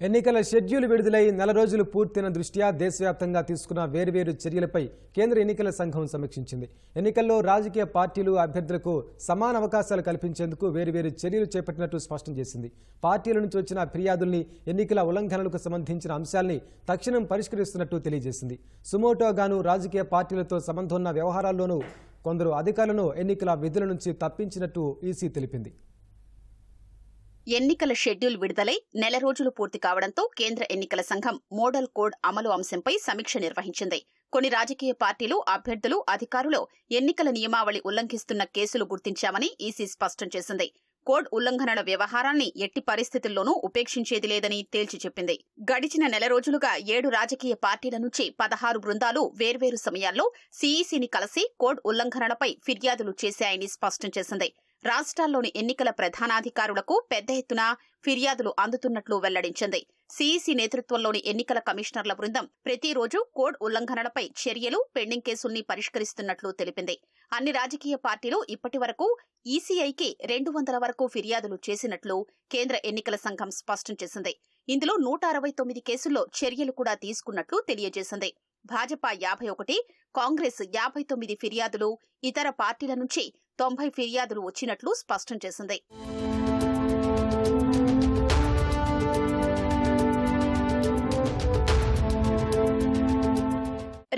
ఎన్నికల షెడ్యూల్ విడుదలై నెల రోజులు పూర్తయిన దృష్ట్యా దేశవ్యాప్తంగా తీసుకున్న వేర్వేరు చర్యలపై కేంద్ర ఎన్నికల సంఘం సమీక్షించింది. ఎన్నికల్లో రాజకీయ పార్టీలు అభ్యర్థులకు సమాన అవకాశాలు కల్పించేందుకు వేర్వేరు చర్యలు చేపట్టినట్టు స్పష్టం చేసింది. పార్టీల నుంచి వచ్చిన ఫిర్యాదుల్ని ఎన్నికల ఉల్లంఘనలకు సంబంధించిన అంశాల్ని తక్షణం పరిష్కరిస్తున్నట్టు తెలియజేసింది. సుమోటోగాను రాజకీయ పార్టీలతో సంబంధం ఉన్న వ్యవహారాల్లోనూ కొందరు అధికారులను ఎన్నికల విధుల నుంచి తప్పించినట్టు ఈసీ తెలిపింది. ఎన్నికల షెడ్యూల్ విడుదలై నెల రోజులు పూర్తి కావడంతో కేంద్ర ఎన్నికల సంఘం మోడల్ కోడ్ అమలు అంశంపై సమీక్ష నిర్వహించింది. కొన్ని రాజకీయ పార్టీలు అభ్యర్థులు అధికారులు ఎన్నికల నియమావళి ఉల్లంఘిస్తున్న కేసులు గుర్తించామని ఈసీ స్పష్టం చేసింది. కోడ్ ఉల్లంఘనల వ్యవహారాన్ని ఎట్టి పరిస్థితుల్లోనూ ఉపేక్షించేది లేదని తేల్చి చెప్పింది. గడిచిన నెల రోజులుగా ఏడు రాజకీయ పార్టీల నుంచి పదహారు బృందాలు వేర్వేరు సమయాల్లో సీఈసీని కలిసి కోడ్ ఉల్లంఘనలపై ఫిర్యాదులు చేశాయని స్పష్టం చేసింది. రాష్ట్రాల్లోని ఎన్నికల ప్రధానాధికారులకు పెద్ద ఎత్తున ఫిర్యాదులు అందుతున్నట్లు వెల్లడించింది. సీఈసీ నేతృత్వంలోని ఎన్నికల కమిషనర్ల బృందం ప్రతిరోజు కోడ్ ఉల్లంఘనలపై చర్యలు పెండింగ్ కేసుల్ని పరిష్కరిస్తున్నట్లు తెలిపింది. అన్ని రాజకీయ పార్టీలు ఇప్పటి వరకు ఈసీఐకి రెండు వందల వరకు ఫిర్యాదులు చేసినట్లు కేంద్ర ఎన్నికల సంఘం స్పష్టం చేసింది. ఇందులో నూట అరవై తొమ్మిది కేసుల్లో చర్యలు కూడా తీసుకున్నట్లు తెలియజేసింది. భాజపా యాభై ఒకటి కాంగ్రెస్ యాభై తొమ్మిది ఫిర్యాదులు ఇతర పార్టీల నుంచి తొంభై ఫిర్యాదులు వచ్చినట్లు స్పష్టం చేసింది.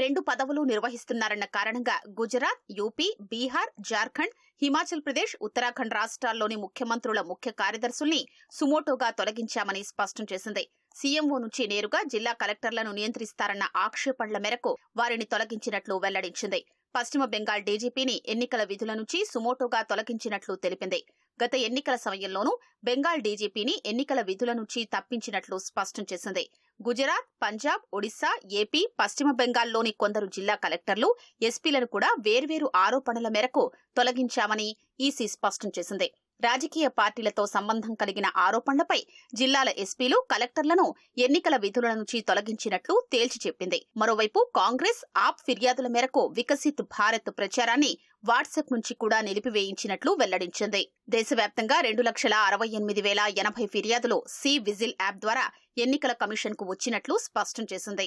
రెండు పదవులు నిర్వహిస్తున్నారన్న కారణంగా గుజరాత్ యూపీ బీహార్ జార్ఖండ్ హిమాచల్ ప్రదేశ్ ఉత్తరాఖండ్ రాష్ట్రాల్లోని ముఖ్యమంత్రుల ముఖ్య కార్యదర్శుల్ని సుమోటోగా తొలగించామని స్పష్టం చేసింది. సీఎంఓ నుంచి నేరుగా జిల్లా కలెక్టర్లను నియంత్రిస్తారన్న ఆక్షేపణల మేరకు వారిని తొలగించినట్లు వెల్లడించింది. పశ్చిమ బెంగాల్ డీజీపీని ఎన్నికల విధుల నుంచి సుమోటోగా తొలగించినట్లు తెలిపింది. గత ఎన్నికల సమయంలోనూ బెంగాల్ డీజీపీని ఎన్నికల విధుల నుంచి తప్పించినట్లు స్పష్టం చేసింది. గుజరాత్ పంజాబ్ ఒడిశా ఏపీ పశ్చిమ బెంగాల్లోని కొందరు జిల్లా కలెక్టర్లు ఎస్పీలను కూడా వేర్వేరు ఆరోపణల మేరకు తొలగించామని ఈసీ స్పష్టం చేసింది. రాజకీయ పార్టీలతో సంబంధం కలిగిన ఆరోపణలపై జిల్లాల ఎస్పీలు కలెక్టర్లను ఎన్నికల విధుల నుంచి తొలగించినట్లు తేల్చి చెప్పింది. మరోవైపు కాంగ్రెస్ ఆప్ ఫిర్యాదుల మేరకు వికసిత్ భారత్ ప్రచారాన్ని వాట్సాప్ నుంచి కూడా నిలిపివేయించినట్లు వెల్లడించింది. దేశవ్యాప్తంగా రెండు లక్షల అరవై ఎనిమిది వేల ఎనభై ఫిర్యాదులు సి విజిల్ యాప్ ద్వారా ఎన్నికల కమిషన్కు వచ్చినట్లు స్పష్టం చేసింది.